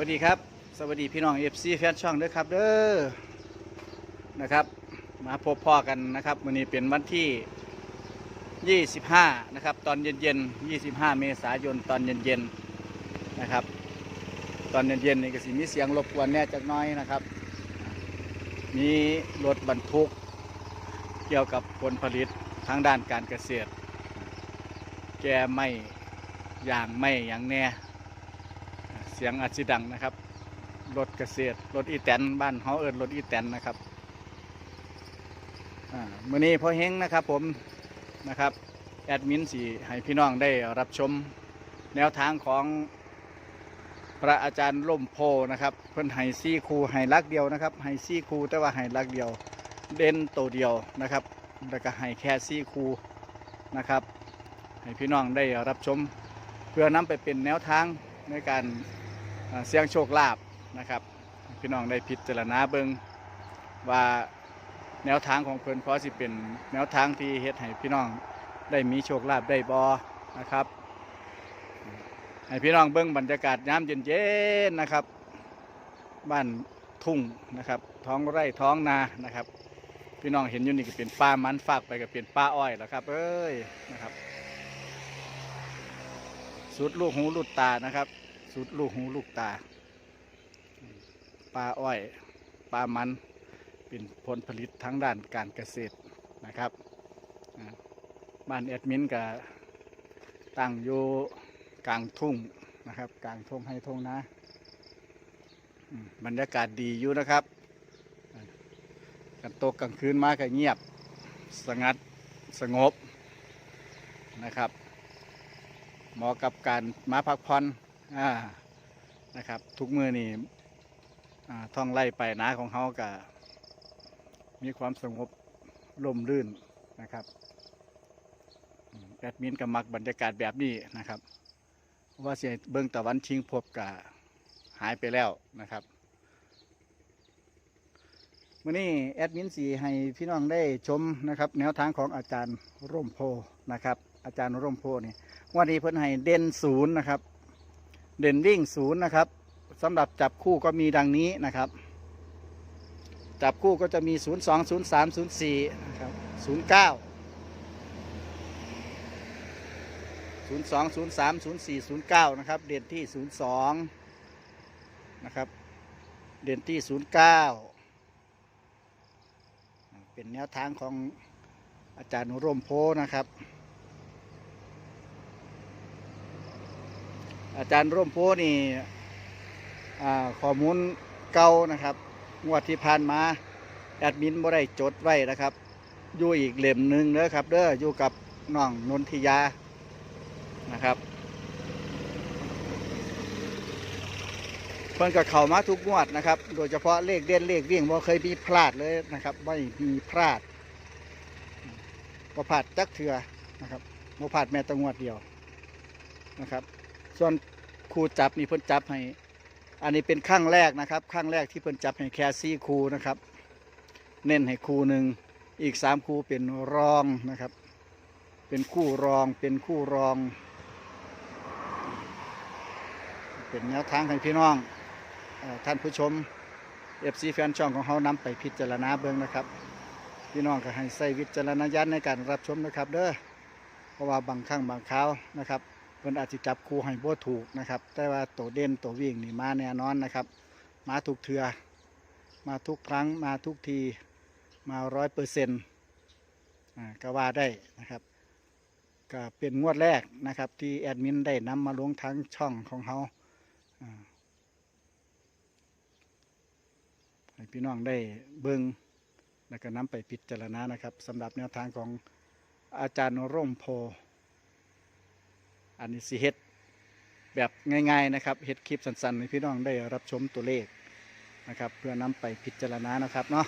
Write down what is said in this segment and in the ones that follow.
วัสดีครับ สวัสดีพี่น้อง FC แฟนช่องด้วยครับเด้อนะครับ มาพบพ่อกันนะครับวันนี้เป็นวันที่ 25 นะครับ ตอนเย็นๆ 25 เมษายนตอนเย็นๆนะครับ ตอนเย็นๆนี่ก็สิมีเสียงรบกวนแน่จักน้อยนะครับ มีรถบรรทุกเกี่ยวกับผลผลิตทางด้านการเกษตร แกไม่อย่างไม่อย่างแน่ สียงอาจสิดังนะครับรถเกษตรรถอีแตนบ้านเฮาเอิญรถอีแตนนะครับอ่ามื้อนี้พอเฮงนะครับผมนะครับแอดมินสีให้พี่น้องได้รับชมแนวทางของพระอาจารย์ล่มโพนะครับเพิ่นให้ซี่คูให้ลักเดียวนะครับให้ซี่คูแต่ว่าให้ลักเดียว เด่นตัวเดียวนะครับแล้วก็ให้แค่ซี่คูนะครับให้พี่น้องได้รับชม เพื่อนำไปเป็นแนวทางในการ เสี่ยงโชคลาภนะครับ พี่น้องได้พิจารณาเบิงว่าแนวทางของเพิ่นเพราะสิเป็นแนวทางที่เฮ็ดให้พี่น้องได้มีโชคลาภได้บอนะครับ ให้พี่น้องเบิ้งบรรยากาศยามเย็นๆนะครับ บ้านทุ่งนะครับ ท้องไร่ท้องนานะครับ พี่น้องเห็นอยู่นี่ก็เป็นป่ามันฝากไปก็เป็นป่าอ้อยแล้วครับเอ้ยนะครับ สุดลูกหูลูกตานะครับ สุดลูกหูลูกตา ปลาอ้อย ปลามัน เป็นผลผลิตทั้งด้านการเกษตรนะครับ บ้านแอดมินก็ตั้งอยู่กลางทุ่งนะครับ กลางทุ่งให้ทุ่งนะบรรยากาศดีอยู่นะครับกันตกกลางคืนมาก็เงียบ สงัดสงบนะครับ เหมาะกับการมาพักผ่อน อ่านะครับ ทุกมือนี่ท่องไล่ไปนาของเขาก็มีความสงบร่มรื่นนะครับแอดมินก็มักบรรยากาศแบบนี้นะครับ ว่าเสียเบิ้งตะวันชิงพบกะหายไปแล้วนะครับมื่อนี้แอดมินสีให้พี่น้องได้ชมนะครับ แนวทางของอาจารย์ร่มโพนะครับ อาจารย์ร่มโพนี่วันนี้เพิ่นให้เด่นศูนย์นะครับ เด่นวิ่งศูนย์นะครับสำหรับจับคู่ก็มีดังนี้นะครับ จับคู่ก็จะมี 0 2 0 3 0 4นะครับ0 9 0 2 0 3 0 4 0 9นะครับ เด่นที่ 0 2นะครับ เด่นที่ 0 9 เป็นแนวทางของอาจารย์ร่มโพนะครับ อาจารย์ร่มโพนี่ข้อมูลเก่านะครับ งวดที่ผ่านมาแอดมินบ่ได้จดไว้นะครับ อยู่อีกเล่มหนึ่งเด้อครับเด้ออยู่กับน้องนนทิยานะครับเพิ่นก็เข้ามาทุกงวดนะครับ โดยเฉพาะเลขเด่นเลขวิ่งบ่เคยมีพลาดเลยนะครับไม่มีพลาดบ่พลาดจักเถื่อนะครับบ่พลาดแม้แต่งวดเดียวนะครับ ส่วนครูจับนี่เพิ่นจับให้ อันนี้เป็นข้างแรกนะครับ ข้างแรกที่เพิ่นจับให้แคซี่ครูนะครับ เน้นให้ครูหนึ่งอีกสามครูเป็นรองนะครับ เป็นคู่รองเป็นคู่รอง เป็นแนวทางให้พี่น้องอท่านผู้ชมเอฟซีแฟนช่องของเขานำไปพิจารณาเบื้องนะครับ พี่น้องก็ให้ใส่วิจารณญาณในการรับชมนะครับ เด้อเพราะว่าบางครั้งบางคราวนะครับ เพิ่นอาจจะจับคู่ให้บ่ถูกนะครับ แต่ว่าตัวเด่นตัววิ่งนี่มาแน่นอนนะครับ มาทุกเทือมาทุกครั้งมาทุกทีมาร้อยเปอร์เซ็นต์ก็ว่าได้นะครับ ก็เป็นงวดแรกนะครับ ที่แอดมินได้นำมาลงทั้งช่องของเขาอ่าให้พี่น้องได้เบิงแล้วก็นำไปพิจารณานะครับสำหรับแนวทางของอาจารย์ร่มโพ อันนี้สิเฮ็ดแบบง่ายๆนะครับเฮ็ดคลิปสั้นๆให้พี่น้องได้รับชมตัวเลขนะครับ เพื่อนำไปพิจารณานะครับเนาะ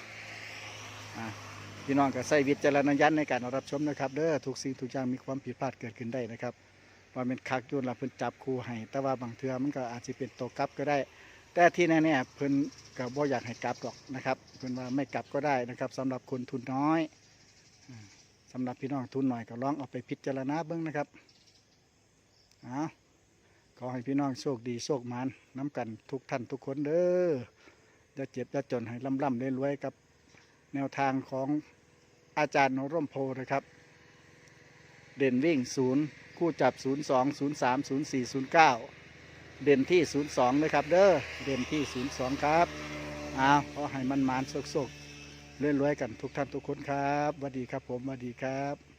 พี่น้องก็ใส่วิจารณญาณในการรับชมนะครับเด้อทุกสิ่งทุกอย่างมีความผิดพลาดเกิดขึ้นได้นะครับว่าเป็นคักยุ่นละเพิ่นจับคู่ให้แต่ว่าบางเทือมันก็อาจจะเป็นตัวกลับก็ได้ แต่ที่แน่ๆเพิ่นก็บ่อยากให้กลับหรอกนะครับเพิ่นว่าไม่กลับก็ได้นะครับสำหรับคนทุนน้อยอ่าสำหรับพี่น้องทุนหน่อยก็ลองเอาไปพิจารณาเบิ่งนะครับ เอาขอให้พี่น้องโชคดีโชคมานน้ำกันทุกท่านทุกคนเด้ออย่าเจ็บอย่าจนให้ล่ำล่ำได้รวยกับแนวทางของอาจารย์นร่มโพนะครับ เด่นวิ่งศูนย์คู่จับศูนย์สองศูนย์สามศูนย์สี่ศูนย์เก้าเด่นที่ศูนย์สองนะครับเด้อเด่นที่ศูนย์สองครับอ้าวขอให้มันมานโชคๆเรื่อยๆกันทุกท่านทุกคนครับสวัสดีครับผมสวัสดีครับ